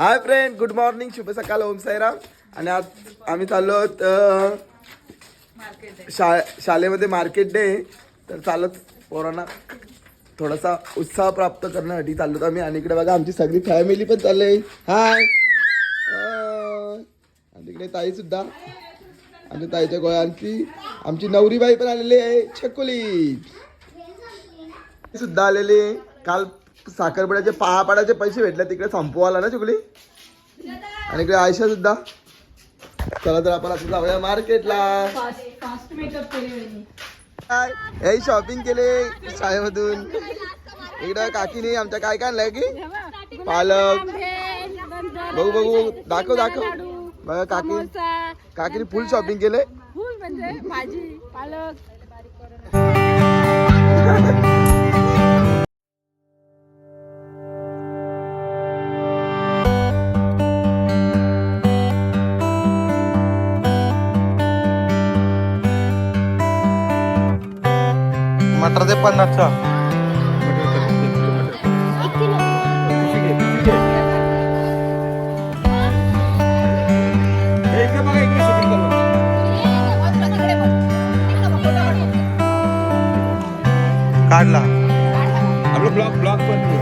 Hi friend good morning शुभ सकाळ ओम साईराम. आणि आज आम्ही चाललो आहोत, शा शाळेमध्ये मार्केट डे. तर चालत पोरांना थोडासा उत्साह प्राप्त करण्यासाठी चाललो होतो आम्ही. आणि इकडे बघा आमची सगळी फॅमिली पण चालले हाय आणि तिकडे ताई सुद्धा. आणि ताईच्या गोळ्यांची आमची नवरीबाई पण आलेली आहे छकुली. सुद्धा आलेली आहे. काल साखरपुड्याचे पहापाडाचे पैसे भेटले तिकडे संपवाला ना चुकली? आणि इकडे आयशा सुद्धा. चला तर आपण आता जाऊया मार्केटला. हे शॉपिंग केले शाळेमधून. इकडं काकीने आमच्या काय काय आणलंय की? पालक. बघू बघू दाखव दाखव. बघा काकी. काकीने फुल शॉपिंग केले. फुल म्हणजे भाजी पालक. पन्नासचा. काढला. आपलं ब्लॉक ब्लॉक पण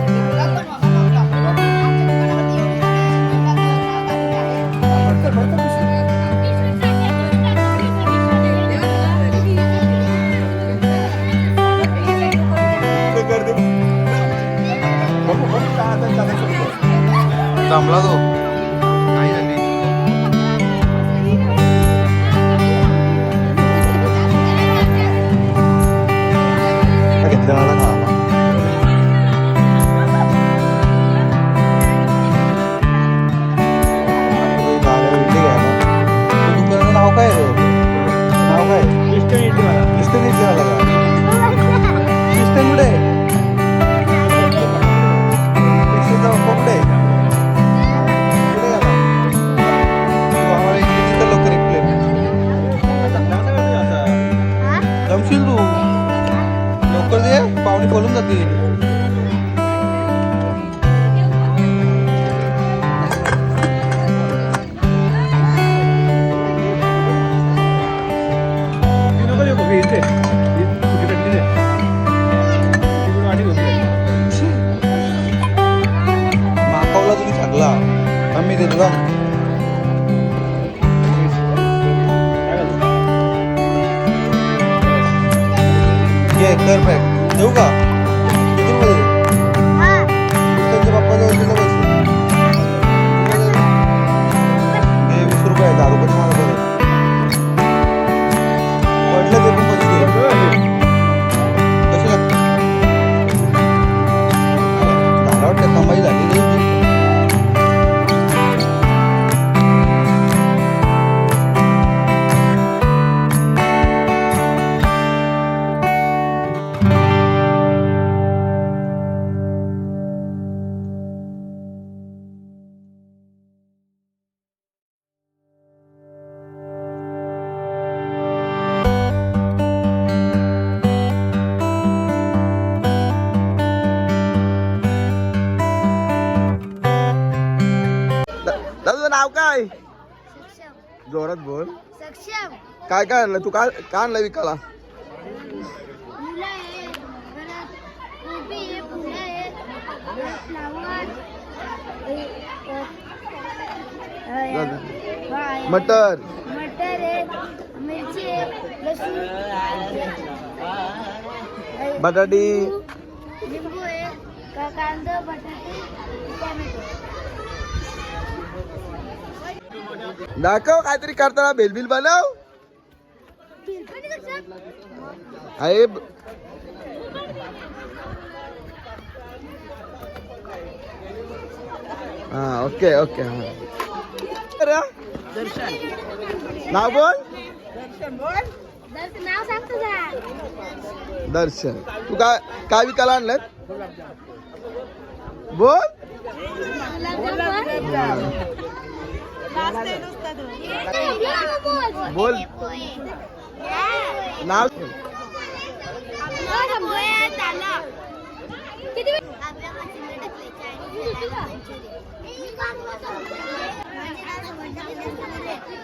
माकावला आम्ही देतो का ये कर पॅक जोरात बोल. सक्षम. काय काय आणलं? तू काय काय आणलं विकायला? मुलं आहे परत कोबी आहे फुलं आहे फ्लावर मटर. मटर आहे मिरची आहे लसूण बटाटी. लिंबू आहे का- कांदा बटाटे टोमॅटो. दाखव काहीतरी करताना बेलबिल बनव. आहे हा ओके ओके हा. अरे, नाव बोल. दर्शन. नाव दर्शन तू काय काय विकायला आणलं बोल. बोल. नाव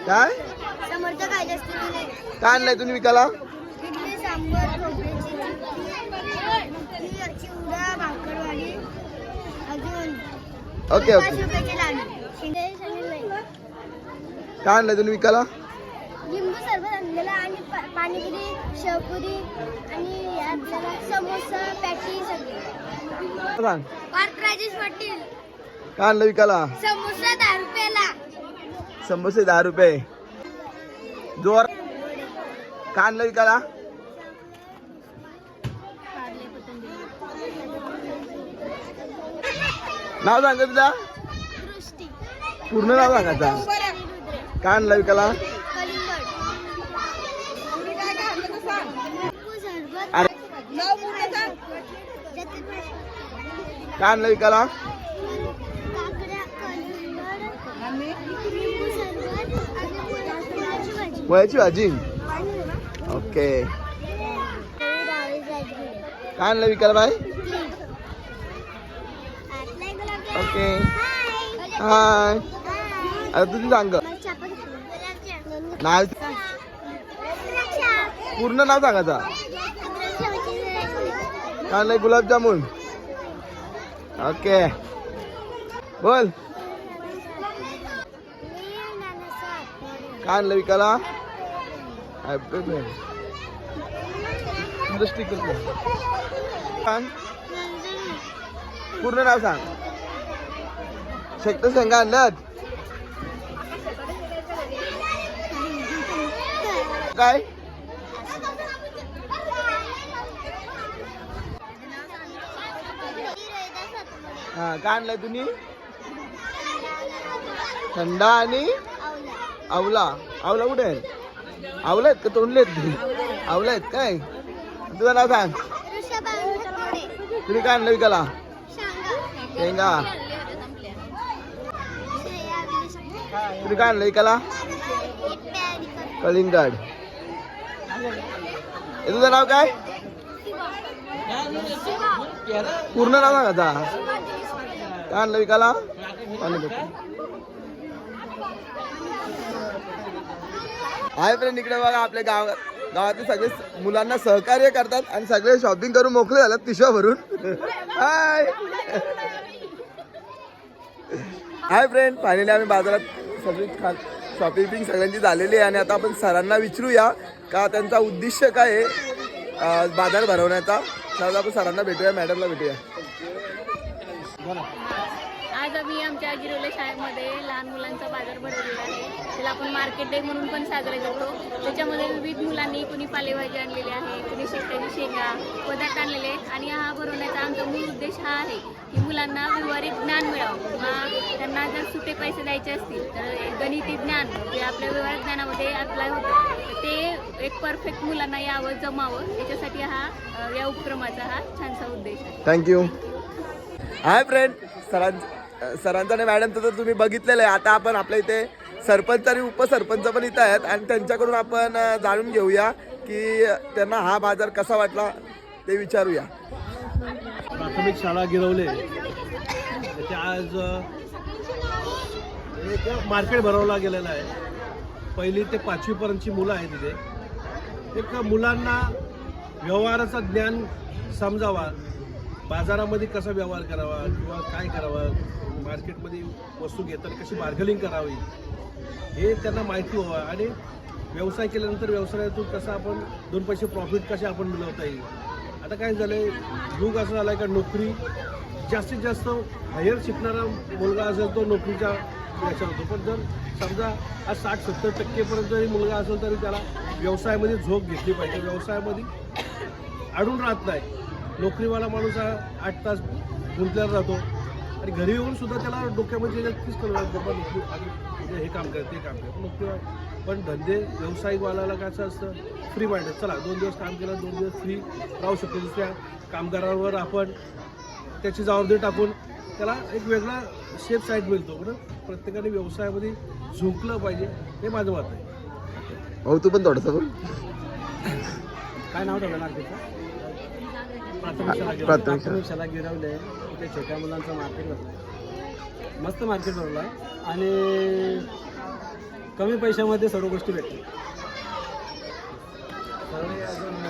काय समर्थ काय? आणलंय तुम्ही विकायला? अजून ओके ओके. काय आणलंय तुम्ही विकायला? लिंबू सरबत आणलेला आणि पा- पाणीपुरी शेवपुरी आणि आपल्याला समोसा पॅटी सगळे. सांग. पार्थ राजेश पाटील. काय आणलं विकायला? समोसा दहा रुपयाला. समोसे दहा रुपये. जोर. काय आणलं विकायला? नाव सांग तुझा. दृष्टी पूर्ण नाव सांगायचा काय आणलं विकायला? अरे. काय आणलं विकायला? वयाची भाजी. ओके. काय आणलं विकायला बाय ओके. हाय. आता तुझी सांग. नाव? पूर्ण नाव सांगायचा काय आणलंय गुलाबजामुन. ओके. बोल. काय आणलं विकाला सांग. पूर्ण नाव सांग. शेकट सांगा आणलं काय? हा काय आणलंय तुम्ही? थंडा आणि आवला आवला कुठे आहे आवला आहेत का? तोंडले आहेत आवला आहेत काय? तुझं नाव सांग. तुम्ही काय आणलं विकायला? शेंगा. तुम्ही काय आणलं विकायला? कलिंगड. तुझं नाव काय? पूर्ण नाव सांग आता. काय आणलं विकाला आहे फ्रेंड इकडे बघा आपल्या गाव गावातले सगळे मुलांना सहकार्य करतात आणि सगळे शॉपिंग करून मोकळे झालात पिशव्या भरून हाय. हाय फ्रेंड फायनली आम्ही बाजारात सगळी खात शॉपिंग सगळ्यांची झालेली आहे आणि आता आपण सरांना विचारूया का त्यांचा उद्देश काय आहे बाजार भरवण्याचा. तर आपण सरांना भेटूया मॅडमला भेटूया. आज आम्ही आमच्या गिरोले शाळेमध्ये लहान मुलांचा बाजार भरवलेला आहे. त्याला आपण मार्केट डे म्हणून पण साजरा करतो. त्याच्यामध्ये विविध मुलांनी कुणी पालेभाजी आणलेली आहे कुणी शेकट्याची शेंगा पदार्थ आणलेले आहेत. आणि हा भरवण्याचा आमचा मूळ उद्देश हा आहे की मुलांना व्यवहारिक ज्ञान मिळावं. किंवा त्यांना जर सुटे पैसे द्यायचे असतील गणिती ज्ञान जे आपल्या व्यवहार ज्ञानामध्ये अप्लाय होतं ते एक परफेक्ट मुलांना यावं जमावं. याच्यासाठी हा या उपक्रमाचा हा छानसा उद्देश आहे. थँक्यू हाय फ्रेंड सरां सरांचं आणि मॅडमचं तर तुम्ही बघितलेलं आहे. आता आपण आपल्या इथे सरपंच आणि उपसरपंच पण इथं आहेत आणि त्यांच्याकडून आपण जाणून घेऊया की त्यांना हा बाजार कसा वाटला ते विचारूया. प्राथमिक शाळा गिरवले. त्याचे आज मार्केट भरवला गेलेला आहे. पहिली ते पाचवीपर्यंतची मुलं आहेत तिथे. एक मुलांना व्यवहाराचं ज्ञान समजावा. बाजारामध्ये कसा व्यवहार करावा किंवा काय करावं? मार्केटमध्ये वस्तू घेताना कशी बार्गलिंग करावी? हे त्यांना माहिती व्हावं आणि व्यवसाय केल्यानंतर व्यवसायातून कसं आपण दोन पैसे प्रॉफिट कसे आपण मिळवता येईल? आता काय झालं आहे युग असं झालं आहे का नोकरी जास्तीत जास्त हायर शिकणारा मुलगा असेल तो नोकरीच्या याचा होतो. पण जर समजा आज साठ सत्तर टक्केपर्यंत जरी मुलगा असेल तरी त्याला व्यवसायामध्ये झोप घेतली पाहिजे. व्यवसायामध्ये अडून राहत नाही. नोकरीवाला माणूस हा आठ तास गुंतलेला जातो आणि घरी येऊन सुद्धा त्याला डोक्यामध्ये नक्कीच कळवा बाबा नोकरी आधी हे काम कर ते काम करते. नोकरी पण धंदे व्यावसायिकवाल्याला कसं असतं? फ्री माइंड चला दोन दिवस काम केलं दोन दिवस फ्री राहू शकतो. दुसऱ्या कामगारांवर आपण त्याची जबाबदारी टाकून त्याला एक वेगळा शेप साईड मिळतो. पण प्रत्येकाने व्यवसायामध्ये झुंकलं पाहिजे हे माझं मत आहे. भाऊ तू पण थोडंसं बोल. काय नाव ठेवलं मार्केटचं प्राथमिक शाळा गिरवली. प्राथमिक शाळा. प्राथमिक शाळा गिरवले तिथे छोट्या मुलांचं मार्केट भरलं मस्त मार्केट भरलं आहे. आणि कमी पैशामध्ये सर्व गोष्टी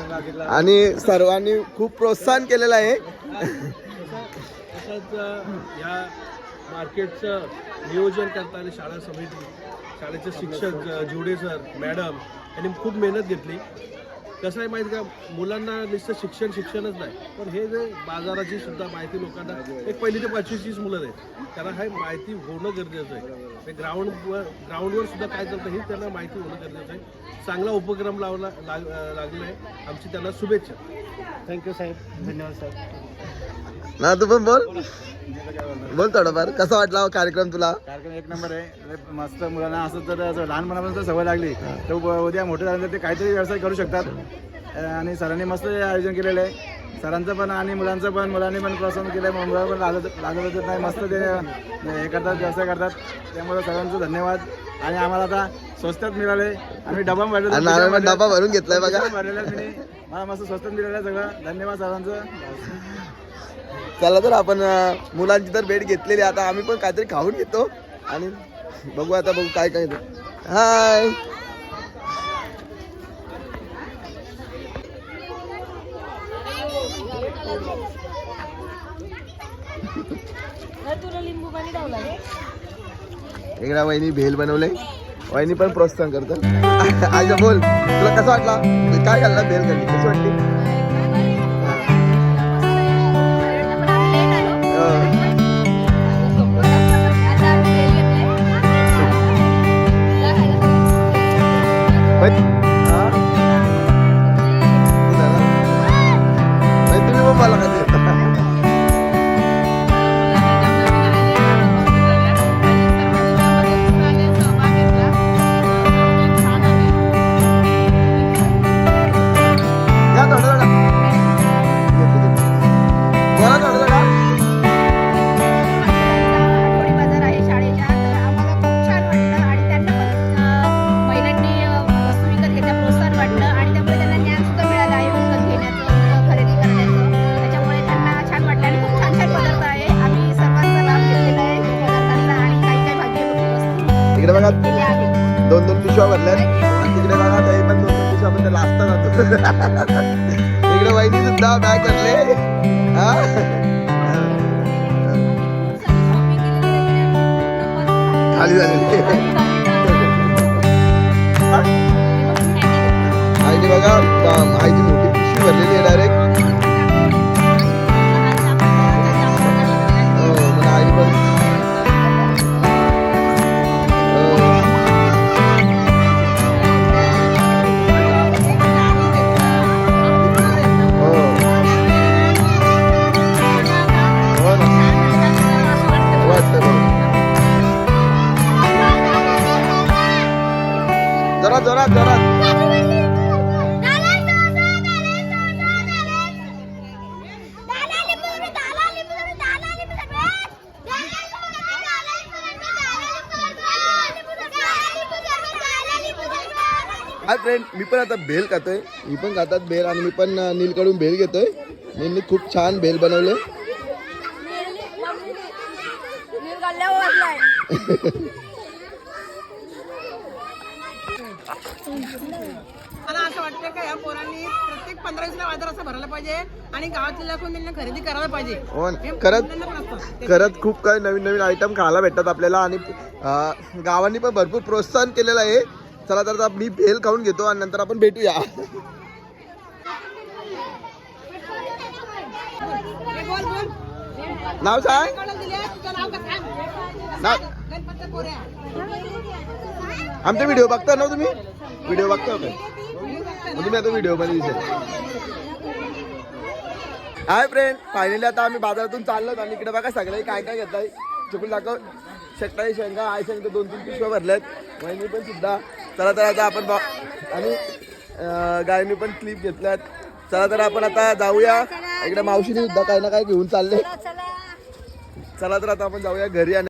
बाकीला आणि सर्वांनी खूप प्रोत्साहन केलेलं आहे. या मार्केटचं नियोजन करताना शाळा समिती शाळेचे शिक्षक ज- जिवडे सर मॅडम यांनी खूप मेहनत घेतली. कसं आहे माहिती का मुलांना नुसतं शिक्षण शिक्षणच नाही. पण हे जे बाजाराची सुद्धा माहिती लोकांना एक पहिली ते पाचवीचीच मुलं आहेत. त्यांना हे माहिती होणं गरजेचं आहे. ते ग्राउंडवर ग्राउंडवर सुद्धा काय चालतं हे त्यांना माहिती होणं गरजेचं आहे. चांगला उपक्रम लावला लाग लागला आहे. आमची त्यांना शुभेच्छा. थँक्यू साहेब. धन्यवाद साहेब. ना तू पण बोल. बोल थोडंफार. कसा वाटला हा कार्यक्रम तुला? कार्यक्रम एक नंबर आहे. लय मस्त मुलांना असं जर जर लहानपणापासून जर सवय लागली तर उ- उद्या मोठे झाल्यानंतर ते काहीतरी व्यवसाय करू शकतात. अं, आणि सरांनी मस्त हे आयोजन केलेलं आहे. सरांचं पण आणि मुलांचं पण मुलांनी पण प्रोत्साहन केलं आहे मुलं पण लागत लागत नाही. मस्त ते हे करतात व्यवसाय करतात. त्यामुळे सर्वांचं धन्यवाद. आणि आम्हाला आता स्वस्तात मिळाले. आम्ही डबा भरले आणि नारायण पण डबा भरून घेतलाय बघा. भरलेला आहे मी मला मस्त स्वस्तात मिळालं सगळं. धन्यवाद सरांचं. चला तर आपण मुलांची तर भेट घेतलेली आता आम्ही पण काहीतरी खाऊन घेतो. आणि बघू आता बघू काय काय हाय एकदा वहिनी भेल बनवले वहिनी पण प्रोत्साहन करतात. आज बोल तुला कसं वाटला? काय घालला भेल खाल्ली? कशी वाटली? हाय फ्रेंड मी पण आता भेल खातोय. मी पण खातात भेल आणि मी पण नीलकडून भेल घेतोय. नीलने खूप छान भेल बनवले. मला असं वाटतं का या पोरांनी प्रत्येक पंधरा वीसला बाजार असं भरायला पाहिजे आणि गावातल्या लोकांनी त्यांना खरेदी करायला पाहिजे. हो हे खरंच त्यांना पण असतं. खरंच खूप काही नवीन नवीन आयटम खायला भेटतात आपल्याला आणि अं, गावांनी पण भरपूर प्रोत्साहन केलेलं आहे. चला तर मी भेल खाऊन घेतो आणि नंतर आपण भेटूया. नाव सांग. नाव. आमचे व्हिडिओ बघता ना हो तुम्ही? व्हिडिओ बघता हो का तुम्ही म्हणजे आता व्हिडिओमध्ये दिसेल हाय फ्रेंड फायनली आता आम्ही बाजारातून चाललो आणि इकडे बघा सगळे काय काय घेताय. चुकून दाखव. शेकटाई शेंगा आय शेंगा दोन तीन पिशव्या भरल्यात. वहिनी पण सुद्धा. चला तर आता आपण बा आणि गायनी पण क्लिप घेतल्यात. चला तर आपण आता जाऊया. इकडे मावशीने सुद्धा काही ना काही घेऊन चालले. चला तर आता आपण जाऊया घरी आणि